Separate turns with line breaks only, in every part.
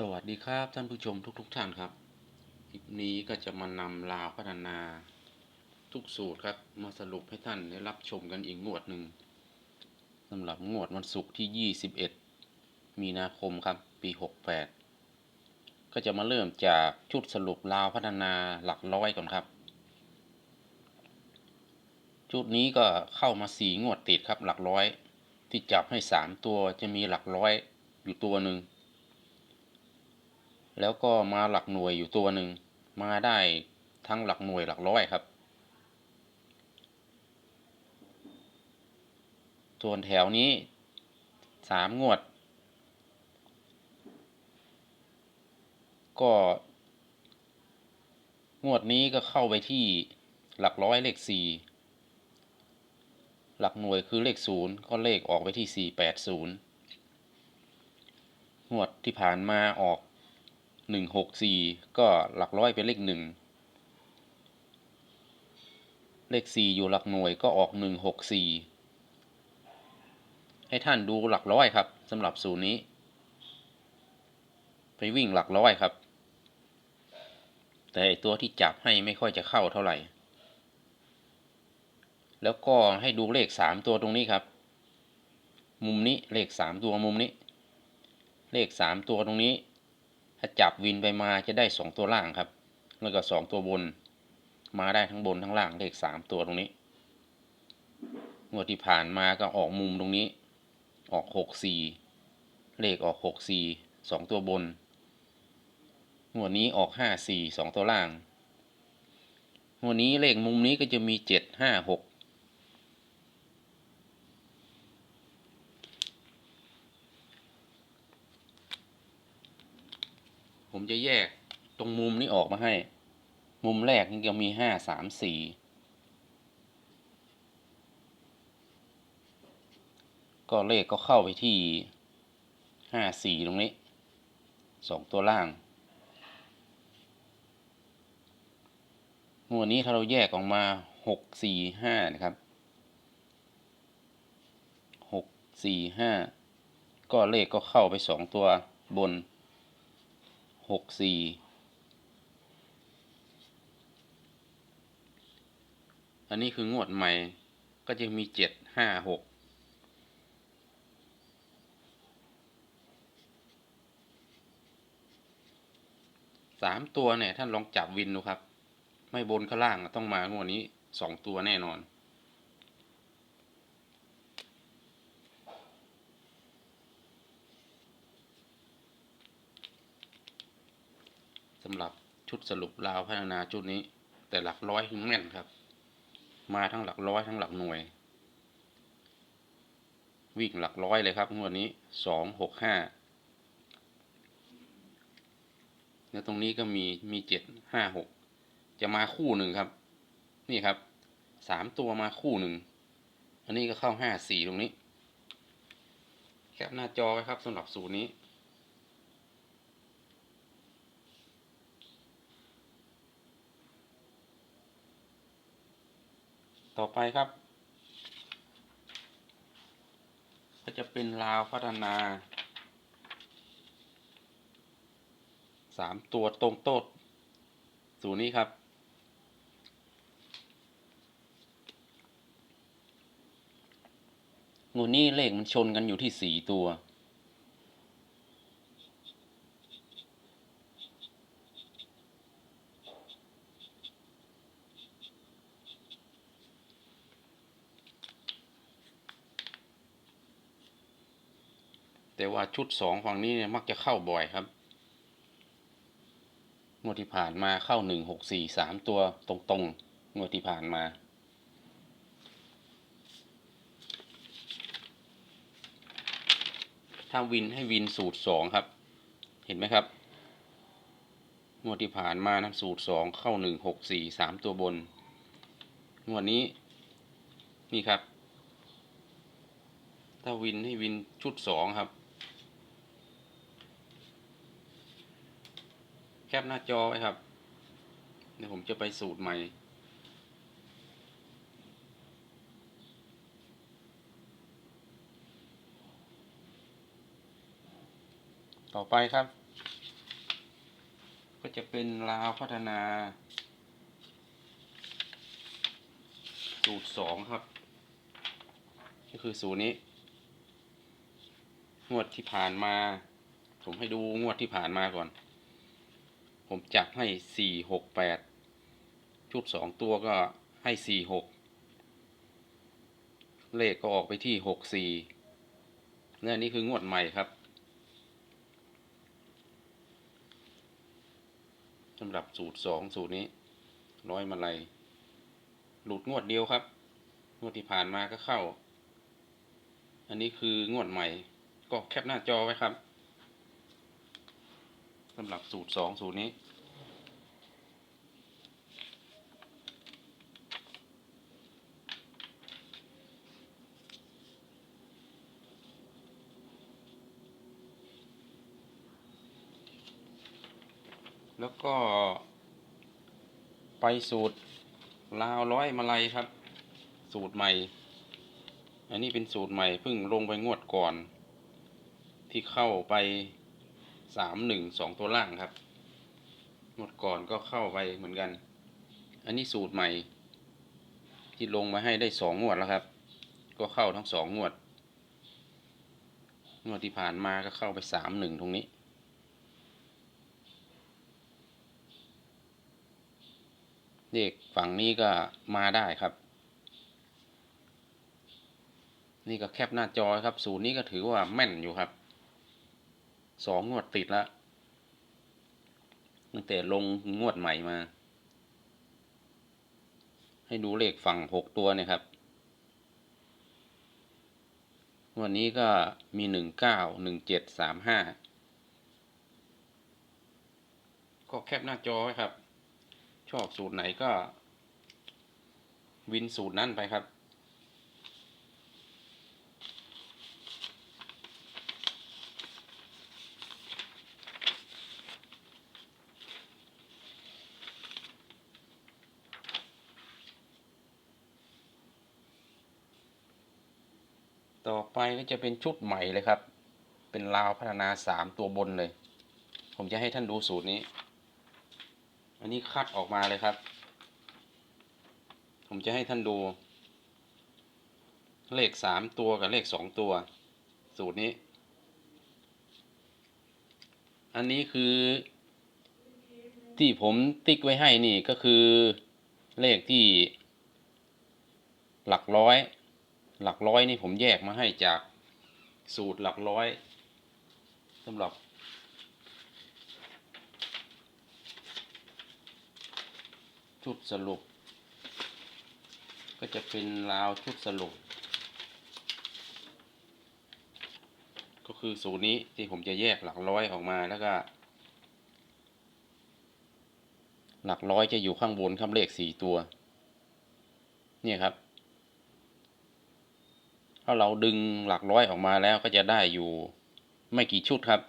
สวัสดีครับท่านผู้ชมทุกๆทท่านครับ คลิปนี้ก็จะมานำลาวพัฒนาทุกสูตรครับ มาสรุปให้ท่านได้รับชมกันอีกงวดหนึ่งสำหรับงวดวันศุกร์ที่ 21 มีนาคมครับ ปี 68 ก็จะมาเริ่มจากชุดสรุปลาวพัฒนาหลักร้อยก่อนครับ ชุดนี้ก็เข้ามาสีงวดติดครับหลักร้อย ที่จับให้ 3 ตัวจะมีหลักร้อยอยู่ตัวหนึ่ง แล้วก็มาหลักหน่วยอยู่ตัวหนึ่ง มาได้ทั้งหลักหน่วยหลักร้อยครับ ส่วนแถวนี้สามงวด ก็ งวดนี้ก็เข้าไปที่หลักร้อยเลขสี่หลักหน่วยคือเลขศูนย์ก็เลขออกไปที่สี่แปดศูนย์งวดที่ผ่านมาออก หนึ่งหกสี่ก็หลักร้อยเป็นเลขหนึ่งเลขสี่อยู่หลักหน่วยก็ออกหนึ่งหกสี่ให้ท่านดูหลักร้อยครับสำหรับสูตรนี้ ไปวิ่งหลักร้อยครับ แต่ตัวที่จับให้ไม่ค่อยจะเข้าเท่าไหร่ แล้วก็ให้ดูเลขสามตัวตรงนี้ครับ มุมนี้เลขสามตัวมุมนี้ เลขสามตัวตรงนี้ ถ้าจับวินไปมาจะได้สองตัวล่างครับ แล้วก็สองตัวบน มาได้ทั้งบนทั้งล่างเลขสามตัวตรงนี้งวดที่ผ่านมาก็ออกมุมตรงนี้ ออกหกสี่เลขออกหกสี่สองตัวบนงวดนี้ออกห้าสี่สองตัวล่างงวดนี้เลขมุมนี้ก็จะมีเจ็ดห้าหก ผมจะแยกตรงมุมนี้ออกมาให้ มุมแรกนี่จะมีห้าสามสี่ก็เลขก็เข้าไปที่ห้าสี่ตรงนี้สองตัวล่างงวดนี้ถ้าเราแยกออกมาหกสี่ห้านะครับหกสี่ห้าก็เลขก็เข้าไปสองตัวบน หกสี่อันนี้คืองวดใหม่ก็จะมีเจ็ดห้าหกสามตัวเนี่ย ท่านลองจับวินดูครับ ไม่บนข้างล่างต้องมางวดนี้สองตัวแน่นอน สำหรับชุดสรุปราวพัฒนาชุดนี้ แต่หลักร้อยถึงแม่นครับ มาทั้งหลักร้อยทั้งหลักหน่วย วิ่งหลักร้อยเลยครับงวดนี้สองหกห้าแล้วตรงนี้ก็มีมีเจ็ดห้าหกจะมาคู่หนึ่งครับ นี่ครับสามตัวมาคู่หนึ่งอันนี้ก็เข้าห้าสี่ตรงนี้ แคปหน้าจอไว้ครับสำหรับสูตรนี้ ต่อไปครับ ก็จะเป็นลาวพัฒนาสามตัวตรงโต๊ดสูนี้ครับ งูนี่เลขมันชนกันอยู่ที่สี่ตัว แต่ว่าชุดสองฝั่งนี้เนี่ยมักจะเข้าบ่อยครับงวดที่ผ่านมาเข้าหนึ่งหกสี่สามตัวตรงๆงวดที่ผ่านมา ถ้าวินให้วินสูตรสองครับ เห็นไหมครับงวดที่ผ่านมานะสูตรสองเข้าหนึ่งหกสี่สามตัวบนงวดนี้นี่ครับ ถ้าวินให้วินชุดสองครับ แค ปหน้าจอไว้ครับ เดี๋ยวผมจะไปสูตรใหม่ ต่อไปครับ ก็จะเป็นลาวพัฒนา สูตรสองครับ ก็คือสูตรนี้ งวดที่ผ่านมา ผมให้ดูงวดที่ผ่านมาก่อน ผมจับให้สี่หกแปดชุดสองตัวก็ให้สี่หกเลขก็ออกไปที่หกสี่และอันนี้คืองวดใหม่ครับสำหรับสูตรสองสูตรนี้ร้อยมาลัยหลุดงวดเดียวครับ งวดที่ผ่านมาก็เข้า อันนี้คืองวดใหม่ ก็แคปหน้าจอไว้ครับ สำหรับสูตรสองสูตรนี้ แล้วก็ ไปสูตรลาวร้อยมาลัยครับ สูตรใหม่ อันนี้เป็นสูตรใหม่เพิ่งลงไปงวดก่อน ที่เข้าไป สามหนึ่งสองตัวล่างครับงวดก่อนก็เข้าไปเหมือนกัน อันนี้สูตรใหม่ ที่ลงมาให้ได้สองงวดแล้วครับ ก็เข้าทั้งสองงวด งวดที่ผ่านมาก็เข้าไปสามหนึ่งตรงนี้ เด็กฝั่งนี้ก็มาได้ครับ นี่ก็แคปหน้าจอครับ สูตรนี้ก็ถือว่าแม่นอยู่ครับ สองงวดติดแล้วตั้งแต่ลงงวดใหม่มา ให้ดูเลขฝั่งหกตัวเนี่ยครับ วันนี้ก็มีหนึ่งเก้าหนึ่งเจ็ดสามห้าก็แคปหน้าจอไว้ครับ ชอบสูตรไหนก็ วินสูตรนั้นไปครับ ก็จะเป็นชุดใหม่เลยครับ เป็นลาวพัฒนาสามตัวบนเลย ผมจะให้ท่านดูสูตรนี้ อันนี้คัดออกมาเลยครับ ผมจะให้ท่านดู เลขสามตัวกับเลขสองตัว สูตรนี้ อันนี้คือ ที่ผมติ๊กไว้ให้นี่ก็คือเลขที่หลักร้อย หลักร้อยนี่ผมแยกมาให้จากสูตรหลักร้อยสำหรับ ชุดสรุป ก็จะเป็นราวชุดสรุป ก็คือสูตรนี้ที่ผมจะแยกหลักร้อยออกมาแล้วก็ หลักร้อยจะอยู่ข้างบนครับเลขสี่ตัว เนี่ยครับ ถ้าเราดึงหลักร้อยออกมาแล้วก็จะได้อยู่ไม่กี่ชุดครับ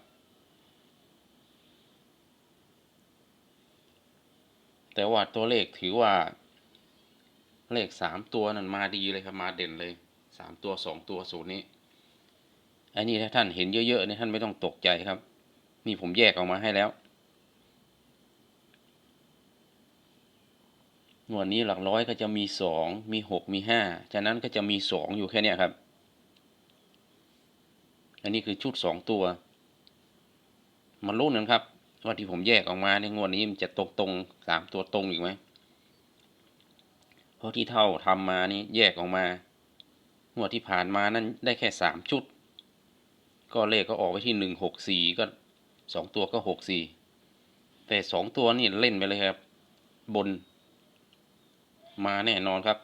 แต่ว่าตัวเลขถือว่า เลขสามตัวนั้นมาดีเลยครับมาเด่นเลยสามตัวสองตัวสูตรนี้อันนี้ถ้าท่านเห็นเยอะๆเนี่ยท่านไม่ต้องตกใจครับ นี่ผมแยกออกมาให้แล้วหน่วยนี้หลักร้อยก็จะมีสองมีหกมีห้าฉะนั้นก็จะมีสองอยู่แค่เนี้ยครับ อันนี้คือชุดสองตัวมาลุ้นกันครับว่าที่ผมแยกออกมาในงวดนี้มันจะตรงตรงสามตัวตรงอีกไหมเพราะที่เท่าทำมานี่แยกออกมางวดที่ผ่านมานั้นได้แค่สามชุด ก็เลขก็ออกไปที่หนึ่งหกสี่ก็สองตัวก็หกสี่แต่สองตัวนี่เล่นไปเลยครับ บน มาแน่นอนครับ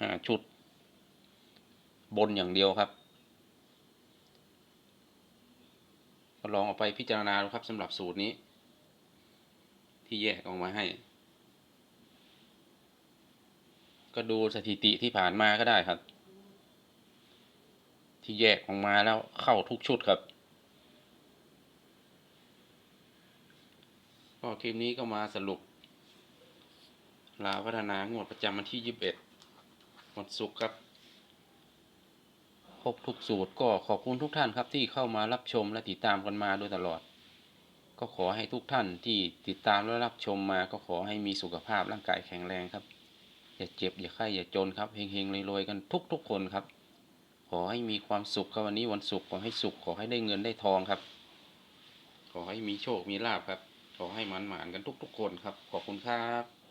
ห้าชุด บนอย่างเดียวครับ ก็ลองเอาไปพิจารณาดูครับสำหรับสูตรนี้ ที่แยกออกมาให้ ก็ดูสถิติที่ผ่านมาก็ได้ครับ ที่แยกออกมาแล้วเข้าทุกชุดครับก็คลิปนี้ก็มาสรุป ลาพัฒนางวดประจำวันที่ 21 วันศุกร์ครับ ครบทุกสูตรก็ขอบคุณทุกท่านครับที่เข้ามารับชมและติดตามกันมาโดยตลอด ก็ขอให้ทุกท่านที่ติดตามและรับชมมา ก็ขอให้มีสุขภาพร่างกายแข็งแรงครับ อย่าเจ็บอย่าไข้อย่าจนครับเฮงๆรวยๆกันทุกๆคนครับ ขอให้มีความสุขครับวันนี้วันศุกร์ขอให้สุขขอให้ได้เงินได้ทองครับ ขอให้มีโชคมีลาภครับ ขอให้มันหมานๆกันทุกๆคนครับ ขอบคุณครับ